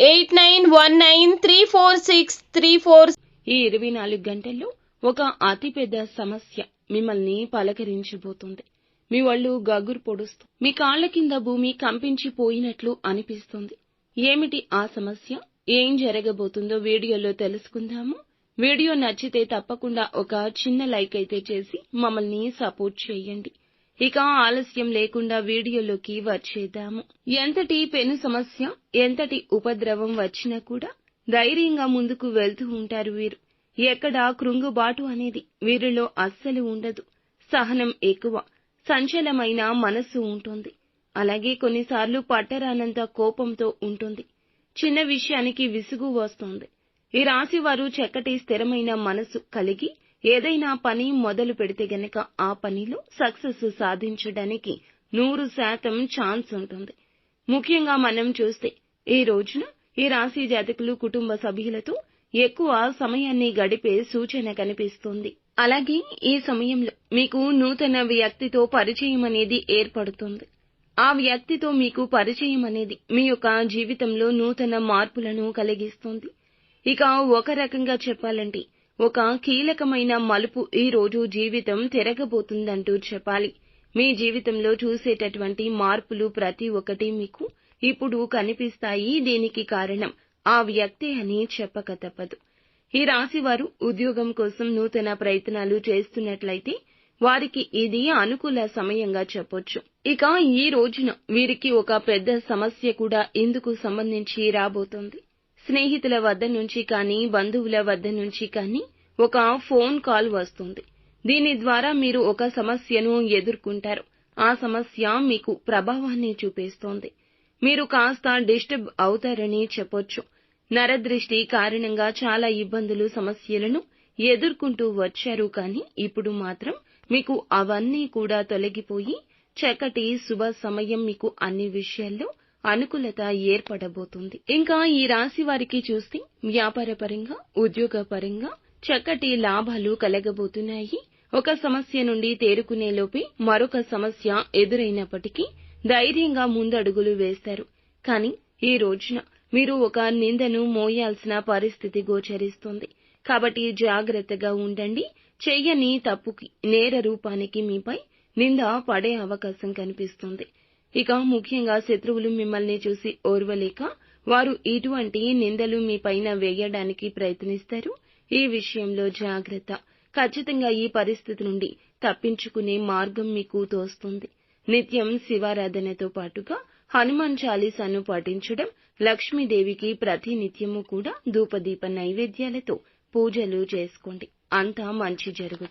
eight nine one nine three four six three four ఈ ఇరవై నాలుగు గంటల్లో ఒక అతిపెద్ద సమస్య మిమ్మల్ని పలకరించబోతుంది. మీ వాళ్ళు గగురు పొడుస్తూ మీ కాళ్ళ కింద భూమి కంపించిపోయినట్లు అనిపిస్తుంది. ఏమిటి ఆ సమస్య? ఏం జరగబోతుందో వీడియోలో తెలుసుకుందాము. వీడియో నచ్చితే తప్పకుండా ఒక చిన్న లైక్ అయితే చేసి మమ్మల్ని సపోర్ట్ చేయండి. ఇక ఆలస్యం లేకుండా వీడియోలోకి వచ్చేద్దాము. ఎంతటి పెను సమస్య ఎంతటి ఉపద్రవం వచ్చినా కూడా ధైర్యంగా ముందుకు వెళ్తూ ఉంటారు వీరు. ఎక్కడ కృంగుబాటు అనేది వీరిలో అస్సలు ఉండదు. సహనం ఎక్కువ సంచలమైన మనస్సు ఉంటుంది. అలాగే కొన్నిసార్లు పట్టరానంత కోపంతో ఉంటుంది. చిన్న విషయానికి విసుగు వస్తుంది. ఈ రాశి వారు చక్కటి స్థిరమైన మనసు కలిగి ఏదైనా పని మొదలు పెడితే గనక ఆ పనిలో సక్సెస్ సాధించడానికి నూరు శాతం ఛాన్స్ ఉంటుంది. ముఖ్యంగా మనం చూస్తే ఈ రోజున ఈ రాశి జాతకులు కుటుంబ సభ్యులతో ఎక్కువ సమయాన్ని గడిపే సూచన కనిపిస్తుంది. అలాగే ఈ సమయంలో మీకు నూతన వ్యక్తితో పరిచయం అనేది ఏర్పడుతుంది. ఆ వ్యక్తితో మీకు పరిచయం అనేది మీ యొక్క జీవితంలో నూతన మార్పులను కలిగిస్తుంది. ఇక ఒక రకంగా చెప్పాలంటే ఒక కీలకమైన మలుపు ఈ రోజు జీవితం తిరగబోతుందంటూ చెప్పాలి. మీ జీవితంలో చూసేటటువంటి మార్పులు ప్రతి ఒక్కటి మీకు ఇప్పుడు కనిపిస్తాయి. దీనికి కారణం ఆ వ్యక్తే అని చెప్పక తప్పదు. ఈ రాశి వారు ఉద్యోగం కోసం నూతన ప్రయత్నాలు చేస్తున్నట్లయితే వారికి ఇది అనుకూల సమయంగా చెప్పొచ్చు. ఇక ఈ రోజున వీరికి ఒక పెద్ద సమస్య కూడా ఇందుకు సంబంధించి రాబోతోంది. స్నేహితుల వద్ద నుంచి కానీ బంధువుల వద్ద నుంచి కానీ ఒక ఫోన్ కాల్ వస్తుంది. దీని ద్వారా మీరు ఒక సమస్యను ఎదుర్కొంటారు. ఆ సమస్య మీకు ప్రభావాన్ని చూపిస్తోంది. మీరు కాస్త డిస్టర్బ్ అవుతారని చెప్పొచ్చు. నరదృష్టి కారణంగా చాలా ఇబ్బందులు సమస్యలను ఎదుర్కొంటూ వచ్చారు కానీ ఇప్పుడు మాత్రం మీకు అవన్నీ కూడా తొలగిపోయి చక్కటి శుభ సమయం మీకు అన్ని విషయాల్లో అనుకూలత ఏర్పడబోతుంది. ఇంకా ఈ రాశి వారికి చూస్తే వ్యాపారపరంగా ఉద్యోగపరంగా చక్కటి లాభాలు కలగబోతున్నాయి. ఒక సమస్య నుండి తేరుకునే లోపే మరొక సమస్య ఎదురైనప్పటికీ ధైర్యంగా ముందడుగులు వేస్తారు. కానీ ఈ రోజున మీరు ఒక నిందను మోయాల్సిన పరిస్థితి గోచరిస్తుంది. కాబట్టి జాగ్రత్తగా ఉండండి. చెయ్యని తప్పుకి నేర రూపానికి మీపై నింద పడే అవకాశం కనిపిస్తుంది. ఇక ముఖ్యంగా శత్రువులు మిమ్మల్ని చూసి ఓర్వలేక వారు ఇటువంటి నిందలు మీ పైన వేయడానికి ప్రయత్నిస్తారు. ఈ విషయంలో జాగ్రత్త. ఖచ్చితంగా ఈ పరిస్థితి నుండి తప్పించుకునే మార్గం మీకు తోస్తుంది. నిత్యం శివారాధనతో పాటుగా హనుమాన్ చాలీసాను పఠించడం లక్ష్మీదేవికి ప్రతి నిత్యము కూడా ధూపదీప నైవేద్యాలతో పూజలు చేసుకోండి. అంతా మంచి జరుగుతుంది.